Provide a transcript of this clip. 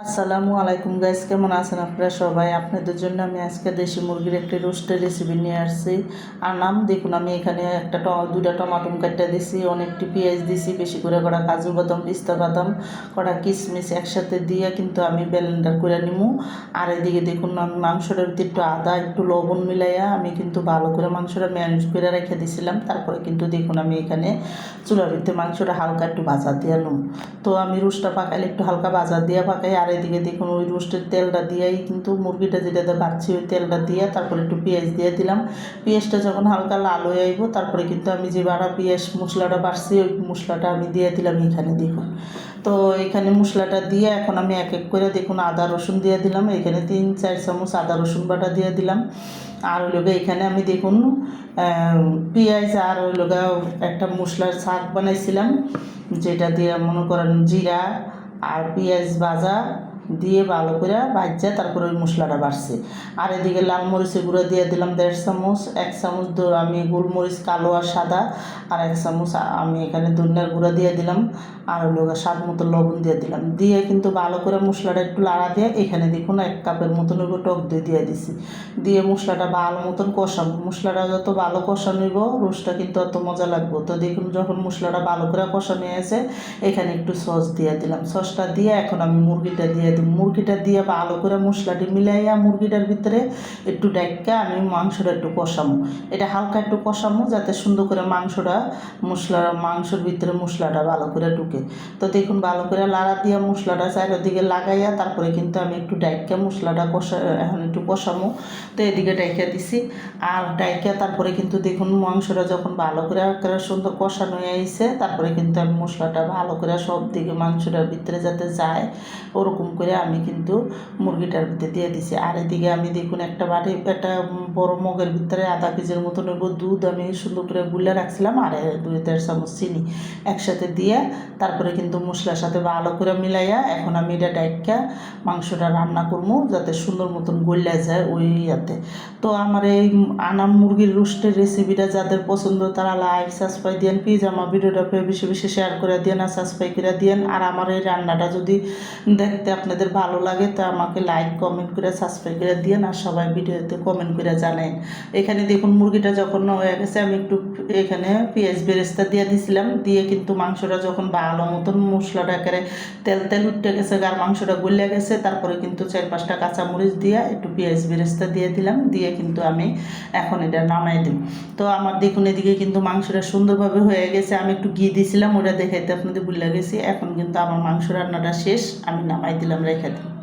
আসসালামু আলাইকুম গাইস কেমন আছেন আপনারা সবাই? আপনাদের জন্য আমি আজকে দেশি মুরগির একটি রোস্টের রেসিপি নিয়ে আসছি। আর নাম দেখুন, আমি এখানে একটা দুটা টমাটো কাটটা দিছি, অনেকটি পেঁয়াজ দিছি, বেশি করে করা কাজু বাদাম, পিস্তা বাদাম কটা কিশমিশ একসাথে দিয়ে কিন্তু আমি ব্লেন্ডার করে নিমু। আর এদিকে দেখুন মাংসটার ভিতরে একটু আদা, একটু লবণ মিলাইয়া আমি কিন্তু ভালো করে মাংসটা ম্যানেজ করে রেখে দিছিলাম। তারপরে কিন্তু দেখুন, আমি এখানে চুলার ভিতরে মাংসটা হালকা একটু ভাজা দিয়ে লুম তো আমি রোস্টটা পাকাইলে একটু হালকা ভাজা দিয়ে পাকাই আর এদিকে দেখুন ওই রোস্টের তেলটা দিয়েই কিন্তু মুরগিটা যেটা বাচ্ছি, ওই তেলটা দিয়ে তারপরে একটু পেঁয়াজ দিয়ে দিলাম। পেঁয়াজটা যখন হালকা লাল হয়ে আইব, তারপরে কিন্তু আমি যে বাড়া পেঁয়াজ মশলাটা বাড়ছি, ওই মশলাটা আমি দিয়ে দিলাম এখানে দেখুন। তো এখানে মশলাটা দিয়ে এখন আমি এক এক করে দেখুন আদা, রসুন দিয়ে দিলাম। এখানে তিন, চার চামচ আদা, রসুন বাটা দিয়ে দিলাম। আর লোকে এখানে আমি দেখুন পেঁয়াজ আর লোকে একটা মশলার শাক বানাইছিলাম, যেটা দিয়ে মনে করেন জিরা আর পেঁয়াজ ভাজা দিয়ে ভালো করে ভাজা তারপরে ওই মশলাটা বাড়ছে। আর এদিকে লাল মরিচের গুঁড়ো দিয়ে দিলাম দেড় চামচ, এক চামচ আমি গোলমরিচ, কালো আর সাদা, আর এক চামচ আমি এখানে ধনিয়ার গুঁড়ো দিয়ে দিলাম, আর হলো স্বাদ মতো লবণ দিয়ে দিলাম। দিয়ে কিন্তু ভালো করে মশলাটা একটু লাড়া দিয়ে এখানে দেখুন এক কাপের মতন হইব টক দই দিয়ে দিছি। দিয়ে মশলাটা ভালো মতন কষাবো। মশলাটা যত ভালো কষানো হইব, রোস্টটা কিন্তু অত মজা লাগবে। তো দেখুন যখন মশলাটা ভালো করে কষানো হয়েছে, এখানে একটু সস দিয়ে দিলাম। সসটা দিয়ে এখন আমি মুরগিটা দিয়ে দিই মুরগিটা দিয়ে ভালো করে মশলাটি মিলাইয়া মুরগিটার ভিতরে একটু ডাক্কা আমি মাংসটা একটু কষামো। এটা হালকা একটু কষামো যাতে সুন্দর করে মাংসটা মশলা মাংসের ভিতরে মশলাটা ভালো করে ঢুকে। তো দেখুন, ভালো করে লাড়া দিয়ে মশলাটা চারিদিকে লাগাইয়া তারপরে কিন্তু আমি একটু ডাইকা মশলাটা কষা, এখন একটু কষামো। তো এদিকে ডাইকা দিছি। আর ডাইকা তারপরে কিন্তু দেখুন, মাংসটা যখন ভালো করে সুন্দর কষানো আইছে, তারপরে কিন্তু আমি মশলাটা ভালো করে সব দিকে মাংসটার ভিতরে যাতে যায়, ওরকম করে আমি কিন্তু মুরগিটার ভিতরে দিয়ে দিছি। আর এদিকে আমি দেখুন একটা বাটি, একটা বড় মগের ভিতরে আধা কেজির মতন দুধ আমি সুন্দর করে গুলে রাখছিলাম আর দুই দেড় চামচ চিনি একসাথে দিয়ে তারপরে কিন্তু মশলার সাথে ভালো করে মিলাইয়া এখন আমি এটা ডাইকা মাংসটা রান্না করব যাতে সুন্দর মতন গলিয়া যায় ওই ইয়াতে। তো আমার এই আনাম মুরগির রোস্টের রেসিপিটা যাদের পছন্দ তারা লাইক, সাবস্ক্রাইব দিয়েন, প্লিজ আমার ভিডিওটা বেশি বেশি শেয়ার করে দিয়েন আর সাবস্ক্রাইব করে দিয়েন। আর আমার এই রান্নাটা যদি দেখতে আপনাদের ভালো লাগে, তো আমাকে লাইক কমেন্ট করে সাবস্ক্রাইব করে দিয়েন আর সবাই ভিডিওতে কমেন্ট করে জানেন এখানে দেখুন মুরগিটা যখন হয়ে গেছে, আমি একটু এখানে পেঁয়াজ বেরেস্তা দিয়ে দিছিলাম, দিয়ে কিন্তু মাংসটা যখন ভালো মতন মশলাটা একেবারে তেল তেল উঠে গেছে আর মাংসটা গলিয়া গেছে, তারপরে কিন্তু চার পাঁচটা কাঁচামরিচ দিয়ে একটু পেঁয়াজ বেরেস্তা দিয়ে দিলাম, দিয়ে কিন্তু আমি এখন এটা নামাই দিই। তো আমার দেখুন এদিকে কিন্তু মাংসটা সুন্দরভাবে হয়ে গেছে, আমি একটু ঘি দিয়েছিলাম ওটা দেখাইতে আপনাদের ভুলে গেছি, এখন কিন্তু আমার মাংস রান্নাটা শেষ, আমি নামাই দিলাম রেখে দিই